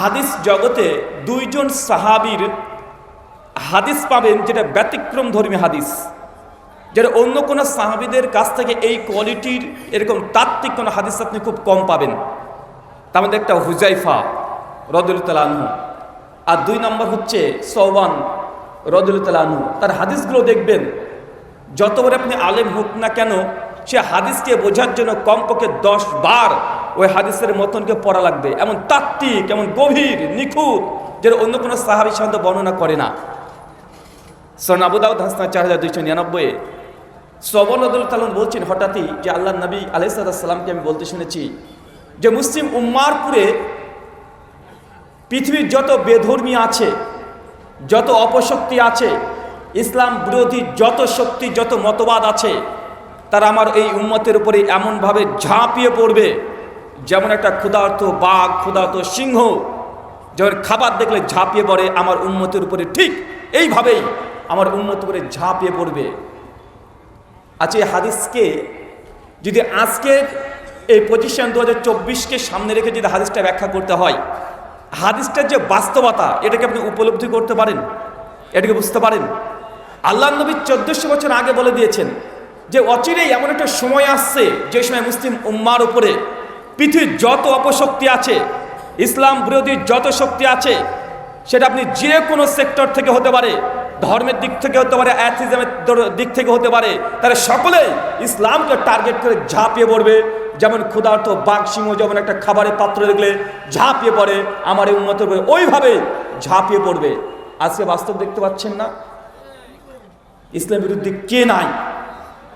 হাদিস জগতে দুইজন সাহাবীর হাদিস পাবেন যেটা ব্যতিক্রম ধর্মী হাদিস। যেটা অন্য কোনো সাহাবিদের কাছ থেকে এই কোয়ালিটির এরকম তাত্ত্বিক কোনো হাদিস আপনি খুব কম পাবেন। তার মধ্যে একটা হুজাইফা রদুল্লাহ আনহু। আর দুই নম্বর হচ্ছে সৌবান রদুল্লাহ আনহু। তার হাদিসগুলো দেখবেন যতবার আপনি আলেম হোক না কেন, সে হাদিসকে বোঝার জন্য কমপক্ষে দশ বার ওই হাদিসের মতনকে পড়া লাগবে। এমন তাত্ত্বিক, এমন গভীর, নিখুঁত, যেটা অন্য কোনো সাহাবি সাধারণত বর্ণনা করে না। সন আবুদাউদ হাসনা চার হাজার দুইশো নিরানব্বই সবল তালন বলছেন হঠাৎই যে আল্লাহ নবী আলাইসাল্লামকে আমি বলতে শুনেছি যে মুসলিম উম্মারপুরে পৃথিবীর যত বেধর্মী আছে, যত অপশক্তি আছে, ইসলাম বিরোধী যত শক্তি, যত মতবাদ আছে, তারা আমার এই উম্মতের উপরে এমনভাবে ঝাঁপিয়ে পড়বে। যেমন একটা ক্ষুধার্ত বাঘ, ক্ষুধার্ত সিংহ যেমন খাবার দেখলে ঝাঁপিয়ে পড়ে, আমার উন্মতের উপরে ঠিক এইভাবেই আমার উন্মত উপরে ঝাঁপিয়ে পড়বে। আচ্ছা এই হাদিসকে যদি আজকে এই পজিশন দু হাজার চব্বিশকে সামনে রেখে যদি হাদিসটা ব্যাখ্যা করতে হয়, হাদিসটার যে বাস্তবতা, এটাকে আপনি উপলব্ধি করতে পারেন? এটাকে বুঝতে পারেন? আল্লাহ নবী চোদ্দশো বছর আগে বলে দিয়েছেন যে, অচিরেই এমন একটা সময় আসছে যে সময় মুসলিম উম্মার উপরে পৃথিবীর যত অপশক্তি আছে, ইসলাম বিরোধী যত শক্তি আছে, সেটা আপনি যে কোনো সেক্টর থেকে হতে পারে, ধর্মের দিক থেকে হতে পারে অ্যাথিজমের দিক থেকে হতে পারে তারা সকলেই ইসলামকে টার্গেট করে ঝাঁপিয়ে পড়বে। যেমন ক্ষুধার্ত বাঘ সিংহ যেমন একটা খাবারের পাত্র দেখলে ঝাঁপিয়ে পড়ে, আমার এই উন্মতের উপরে ওইভাবে ঝাঁপিয়ে পড়বে। আজকে বাস্তব দেখতে পাচ্ছেন না? ইসলাম বিরুদ্ধে কে নাই?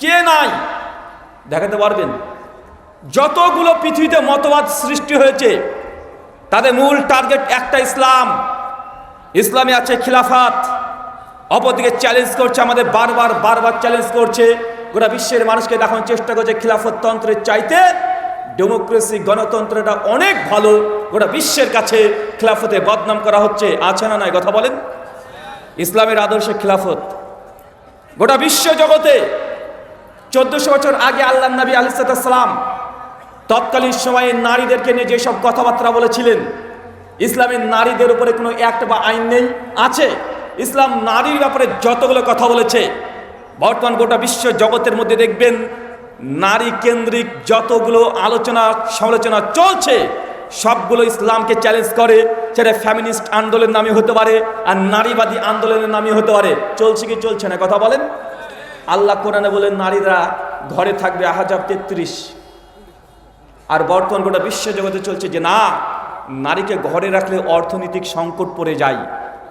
কে নাই? দেখাতে পারবেন? যতগুলো পৃথিবীতে মতবাদ সৃষ্টি হয়েছে, তাদের মূল টার্গেট একটা ইসলাম। ইসলামে আছে খিলাফাত। অপরদিকে চ্যালেঞ্জ করছে আমাদের বারবার বারবার চ্যালেঞ্জ করছে। গোটা বিশ্বের মানুষকে দেখানোর চেষ্টা করছে খিলাফত তন্ত্রের চাইতে। ডেমোক্রেসি গণতন্ত্রটা অনেক ভালো। গোটা বিশ্বের কাছে খিলাফতে বদনাম করা হচ্ছে। আছে না নয় কথা বলেন? ইসলামের আদর্শে খিলাফত। গোটা বিশ্ব জগতে চোদ্দশো বছর আগে আল্লাহ নবী আলিসাল্লাম তৎকালীন সময়ে নারীদেরকে নিয়ে যেসব কথাবার্তা বলেছিলেন, ইসলামের নারীদের উপরে কোনো অ্যাক্ট বা আইন নেই, আছে। ইসলাম নারীর ব্যাপারে যতগুলো কথা বলেছে, বর্তমান গোটা বিশ্ব জগতের মধ্যে দেখবেন, নারী কেন্দ্রিক যতগুলো আলোচনা, সমালোচনা চলছে, সবগুলো ইসলামকে চ্যালেঞ্জ করে, সেটা ফ্যামিনিস্ট আন্দোলনের নামে হতে পারে আর নারীবাদী আন্দোলনের নামে হতে পারে। চলছে কি চলছে না, কথা বলেন? আল্লাহ কোরআনে বলেন, নারীরা ঘরে থাকবে আহাজাব তেত্রিশ। আর বর্তমান গোটা বিশ্ব জগতে চলছে যে না, নারীকে ঘরে রাখলে অর্থনৈতিক সংকট পড়ে যায়।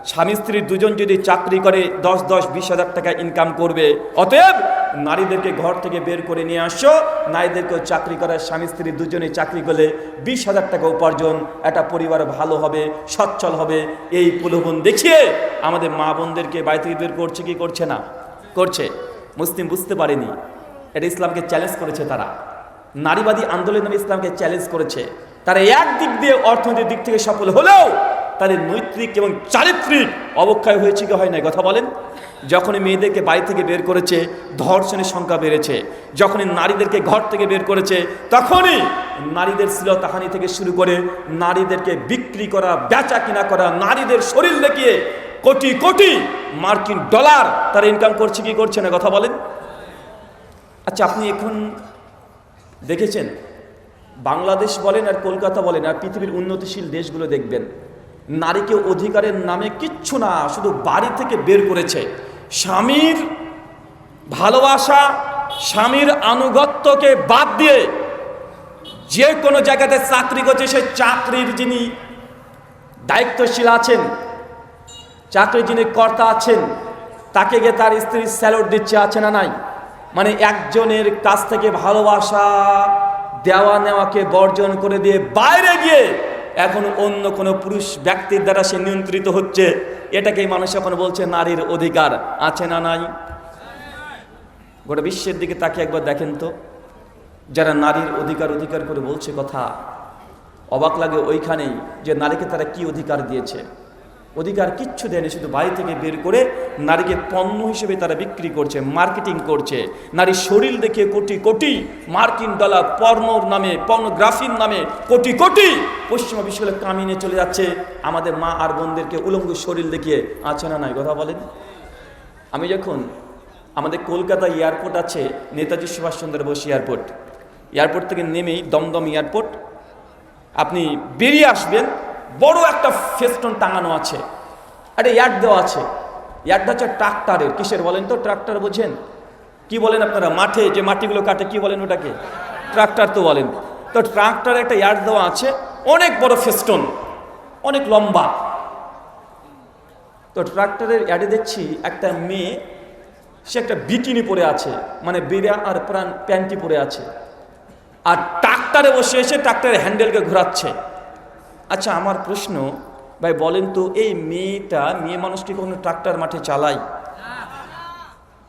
স্বামী স্ত্রী দুজন যদি চাকরি করে, দশ দশ বিশ হাজার টাকা ইনকাম করবে। অতএব নারীদেরকে ঘর থেকে বের করে নিয়ে আসো। নারীদেরকেও চাকরি করার, স্বামী স্ত্রী দুজনে চাকরি করলে বিশ হাজার টাকা উপার্জন, একটা পরিবার ভালো হবে, সচ্ছল হবে। এই প্রলোভন দেখিয়ে আমাদের মা বোনদেরকে বাড়ি থেকে বের করছে কি করছে না? করছে। মুসলিম বুঝতে পারেনি। এটা ইসলামকে চ্যালেঞ্জ করেছে তারা। নারীবাদী আন্দোলন ইসলামকে চ্যালেঞ্জ করেছে। তারা এক দিক দিয়ে অর্থনৈতিক দিক থেকে সফল হলেও তাদের নৈতিক এবং চারিত্রিক অবক্ষয় হয়েছে কি হয় নাই? কথা বলেন। যখনই মেয়েদেরকে বাড়ি থেকে বের করেছে, ধর্ষণের সংখ্যা বেড়েছে। যখনই নারীদেরকে ঘর থেকে বের করেছে, তখনই নারীদের শ্লীলতাহানি থেকে শুরু করে নারীদেরকে বিক্রি করা, বেচা কিনা করা, নারীদের শরীর দেখিয়ে কোটি কোটি মার্কিন ডলার তারা ইনকাম করছে, কি করছে না? কথা বলেন। আচ্ছা আপনি এখন দেখেছেন? বাংলাদেশ বলেন আর কলকাতা বলেন আর পৃথিবীর উন্নতিশীল দেশগুলো দেখবেন, নারীকে অধিকারের নামে কিচ্ছু না, শুধু বাড়ি থেকে বের করেছে। স্বামীর ভালোবাসা, স্বামীর আনুগত্যকে বাদ দিয়ে যে কোনো জায়গাতে চাকরি করছে, সে চাকরির যিনি দায়িত্বশীল আছেন, চাকরির যিনি কর্তা আছেন, তাকে গিয়ে তার স্ত্রীর স্যালুট দিচ্ছে, আছে না নাই? মানে একজনের কাছ থেকে ভালোবাসা, দেওয়া নেওয়াকে বর্জন করে দিয়ে বাইরে গিয়ে এখন অন্য কোনো পুরুষ ব্যক্তির দ্বারা সে নিয়ন্ত্রিত হচ্ছে। এটাকেই মানুষ এখন বলছে নারীর অধিকার। আছে না নাই? গোটা বিশ্বের দিকে তাকে একবার দেখেন তো। যারা নারীর অধিকার অধিকার করে বলছে কথা, অবাক লাগে ওইখানেই যে নারীকে তারা কি অধিকার দিয়েছে। অধিকার কিচ্ছু দেয়নি, শুধু বাড়ি থেকে বের করে নারীকে পণ্য হিসেবে তারা বিক্রি করছে মার্কেটিং করছে। নারীর শরীর দেখে কোটি কোটি মার্কিন ডলার পর্নোর নামে, পর্নোগ্রাফির নামে কোটি কোটি পশ্চিমা বিশ্ববিদ্যালয় কামিনে চলে যাচ্ছে। আমাদের মা আর বোনদেরকে উলঙ্গ শরীর দেখিয়ে আছে না নাই, কথা বলেন? আমি যখন আমাদের কলকাতা এয়ারপোর্ট আছে, নেতাজি সুভাষচন্দ্র বোস এয়ারপোর্ট এয়ারপোর্ট থেকে নেমেই দমদম এয়ারপোর্ট, আপনি বেরিয়ে আসবেন বড় একটা ফেস্টন টাঙানো আছে একটা ইয়ার্ড দেওয়া আছে। ইয়ার্ডটা হচ্ছে ট্রাক্টারের, কিসের বলেন তো? ট্রাক্টর বোঝেন? কি বলেন আপনারা? মাঠে যে মাটিগুলো কাটে, কি বলেন ওটাকে? ট্রাক্টর তো বলেন। তো ট্রাক্টরে একটা ইয়ার্ড দেওয়া আছে, অনেক বড় ফেস্টন, অনেক লম্বা। তো ট্রাক্টরের অ্যাডে দেখছি একটা মেয়ে, সে একটা বিকিনি পরে আছে মানে বেড়া আর প্রাণ প্যান্টি পরে আছে। আর ট্রাক্টারে বসে এসে ট্রাক্টরের হ্যান্ডেলকে ঘোরাচ্ছে। আচ্ছা আমার প্রশ্ন, ভাই বলেন তো, এই মেয়েটা, মেয়ে মানুষটি কখনো ট্রাক্টর মাঠে চালায়?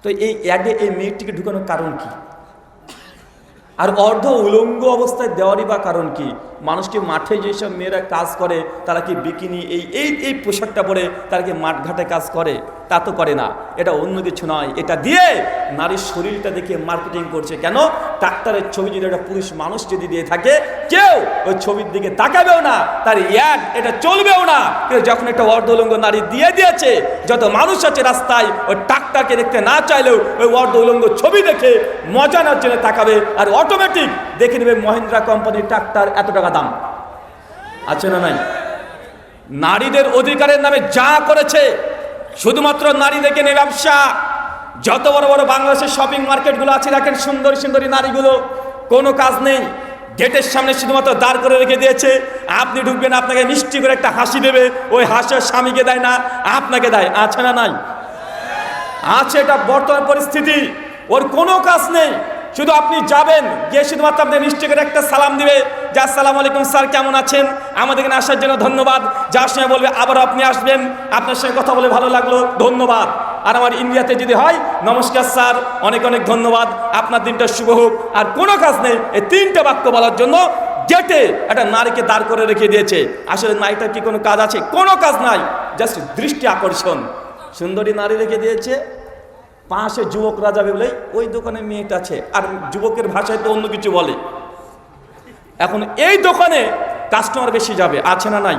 তো এই অ্যাডে এই মেয়েটিকে ঢুকানোর কারণ কি? আর অর্ধ উলঙ্গ অবস্থায় দেওয়ারই বা কারণ কি? মানুষটি মাঠে যেসব মেয়েরা কাজ করে, তারা কি বিকিনি, এই এই এই পোশাকটা পরে তারা কি মাঠঘাটে কাজ করে? তা তো করে না। এটা অন্য কিছু নয়। এটা দিয়ে নারীর শরীরটা দেখে মার্কেটিং করছে। কেন? ডাক্তারের ছবি যদি একটা পুরুষ মানুষ যদি দিয়ে থাকে, কেউ ওই ছবির দিকে তাকাবেও না। তার অ্যাড এটা চলবেও না। কিন্তু যখন একটা অর্ধউলঙ্গ নারী দিয়ে দিয়েছে, যত মানুষ আছে রাস্তায়, ওই ডাক্তারকে দেখতে না চাইলেও ওই অর্ধ উলঙ্গ ছবি দেখে মজা নেওয়ার জন্য তাকাবে। আর অটোমেটিক দেখে নেবে মহিন্দ্রা কোম্পানির ট্রাক্টর এত টাকা দাম। আছে না নাই? নারীদের অধিকারের নামে যা করেছে, শুধুমাত্র নারীদেরকে নিয়ে ব্যবসা। যত বড় বড় বাংলাদেশের শপিং মার্কেটগুলো আছে, দেখেন সুন্দরী সুন্দরী নারীগুলো, কোনো কাজ নেই। গেটের সামনে শুধুমাত্র দাঁড় করে রেখে দিয়েছে। আপনি ঢুকবেন, আপনাকে মিষ্টি করে একটা হাসি দেবে। ওই হাসির স্বামীকে দেয় না, আপনাকে দেয়। আছে না নাই? আছে, এটা বর্তমান পরিস্থিতি। ওর কোনো কাজ নেই। শুধু আপনি যাবেন, গিয়ে শুধুমাত্র আপনি নিশ্চয় করে একটা সালাম দিবে। যে আসসালামু আলাইকুম স্যার, কেমন আছেন? আমাদের এখানে আসার জন্য ধন্যবাদ। যার সময় বলবে আবার আপনি আসবেন। আপনার সঙ্গে কথা বলে ভালো লাগল, ধন্যবাদ। আর আমার ইন্ডিয়াতে যদি হয়, নমস্কার স্যার, অনেক অনেক ধন্যবাদ। আপনার দিনটা শুভ হোক। আর কোনো কাজ নেই, এই তিনটে বাক্য বলার জন্য গেটে একটা নারীকে দাঁড় করে রেখে দিয়েছে। আসলে নারীটার কি কোনো কাজ আছে? কোনো কাজ নাই, জাস্ট দৃষ্টি আকর্ষণ। সুন্দরী নারী রেখে দিয়েছে। পাশে যুবকরা যাবে বলে, ওই দোকানে মেয়েটা আছে। আর যুবকের ভাষায় তো অন্য কিছু বলে। এখন এই দোকানে কাস্টমার বেশি যাবে, আছে না নাই?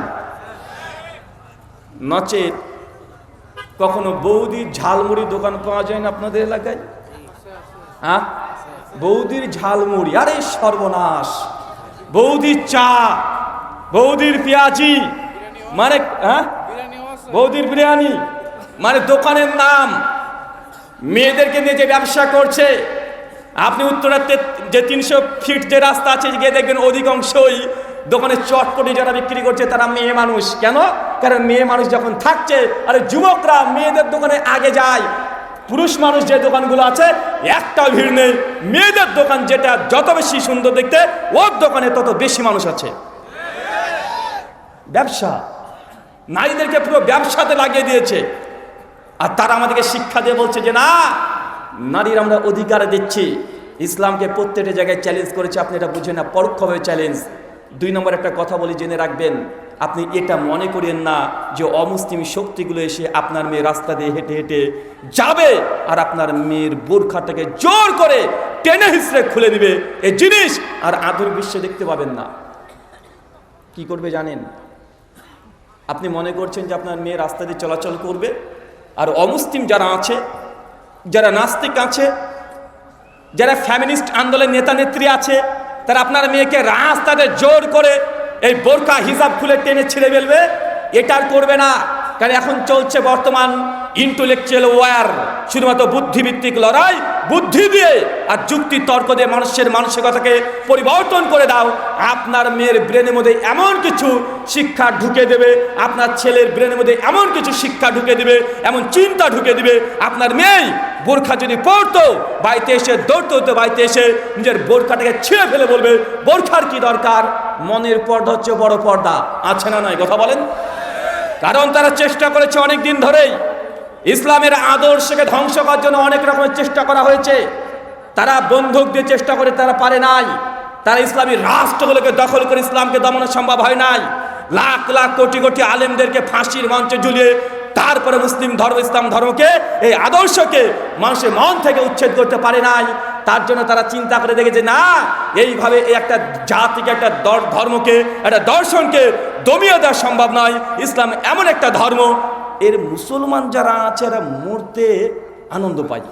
নচেত কখনো বৌদির ঝালমুড়ি দোকান পাওয়া যায় না আপনাদের এলাকায়? হ্যাঁ? বৌদির ঝালমুড়ি, আরে সর্বনাশ! বৌদির চা, বৌদির পেঁয়াজি মানে হ্যাঁ? বৌদির বিরিয়ানি মানে দোকানের নাম। মেয়েদেরকে নিয়ে যে ব্যবসা করছে, আপনি উত্তরাতে যে তিনশো ফিট যে রাস্তা আছে, গিয়ে দেখবেন অধিকাংশই দোকানে চটপটি যারা বিক্রি করছে, তারা মেয়ে মানুষ। কেন? কারণ মেয়ে মানুষ যখন থাকছে, আর যুবকরা মেয়েদের দোকানে আগে যায়। পুরুষ মানুষ যে দোকানগুলো আছে একটা ভিড় নেই। মেয়েদের দোকান যেটা, যত বেশি সুন্দর দেখতে, ওর দোকানে তত বেশি মানুষ আছে। ব্যবসা। নারীদেরকে পুরো ব্যবসাতে লাগিয়ে দিয়েছে। আর তারা আমাদেরকে শিক্ষা দিয়ে বলছে যে, না, নারীর আমরা অধিকার দিচ্ছি। ইসলামকে প্রত্যেকটা জায়গায় চ্যালেঞ্জ করেছে, আপনি এটা বুঝেন না, পরোক্ষভাবে চ্যালেঞ্জ দুই নম্বর একটা কথা বলি, জেনে রাখবেন, আপনি এটা মনে করেন না যে অমুসলিম শক্তিগুলো এসে আপনার মেয়ে রাস্তা দিয়ে হেঁটে হেঁটে যাবে আর আপনার মেয়ের বোরখাটাকে জোর করে টেনে হিসড়ে খুলে দিবে। এই জিনিস আর আধুনিক বিশ্বে দেখতে পাবেন না। কি করবে জানেন? আপনি মনে করছেন যে আপনার মেয়ে রাস্তা দিয়ে চলাচল করবে? আর অমুসলিম যারা আছে, যারা নাস্তিক আছে, যারা ফ্যামিনিস্ট আন্দোলনের নেতা নেত্রী আছে, তারা আপনার মেয়েকে রাস্তাতে জোর করে এই বোরকা হিসাব খুলে টেনে ছিঁড়ে ফেলবে এটার করবে না। কারণ এখন চলছে বর্তমান ইন্টেলেকচুয়াল ওয়ার শুধুমাত্র বুদ্ধিভিত্তিক লড়াই। বুদ্ধি দিয়ে আর যুক্তি, তর্ক দিয়ে মানুষের মানসিকতাকে পরিবর্তন করে দাও। আপনার মেয়ের ব্রেনের মধ্যে এমন কিছু শিক্ষা ঢুকে দেবে, আপনার ছেলের ব্রেনের মধ্যে এমন কিছু শিক্ষা ঢুকে দিবে, এমন চিন্তা ঢুকে দিবে, আপনার মেয়ে বোরখা যদি পড়তো বাড়িতে এসে, দৌড়তে হতো বাড়িতে এসে, নিজের বোরখাটাকে ছিঁড়ে ফেলে বলবে, বোরখার কি দরকার? মনের পর্দা হচ্ছে বড় পর্দা। আছে না নয় কথা বলেন? কারণ তারা চেষ্টা করেছে অনেক দিন ধরেই। ইসলামের আদর্শকে ধ্বংস করার জন্য অনেক রকমের চেষ্টা করা হয়েছে। তারা বন্দুক দিয়ে চেষ্টা করে তারা পারে নাই। তারা ইসলামী রাষ্ট্রগুলোকে দখল করে ইসলামকে দমন সম্ভব হয় নাই। লাখ লাখ কোটি কোটি আলেমদেরকে ফাঁসির মঞ্চে ঝুলিয়ে তারপরে মুসলিম ধর্ম, ইসলাম ধর্মকে, এই আদর্শকে মানুষের মন থেকে উচ্ছেদ করতে পারে নাই। তার জন্য তারা চিন্তা করে দেখেছে, না, এইভাবে এই একটা জাতিকে, একটা ধর্মকে, একটা দর্শনকে দমিয়ে দেওয়া সম্ভব নয়। ইসলাম এমন একটা ধর্ম এর মুসলমান যারা আছে এরা মরতে আনন্দ পায়।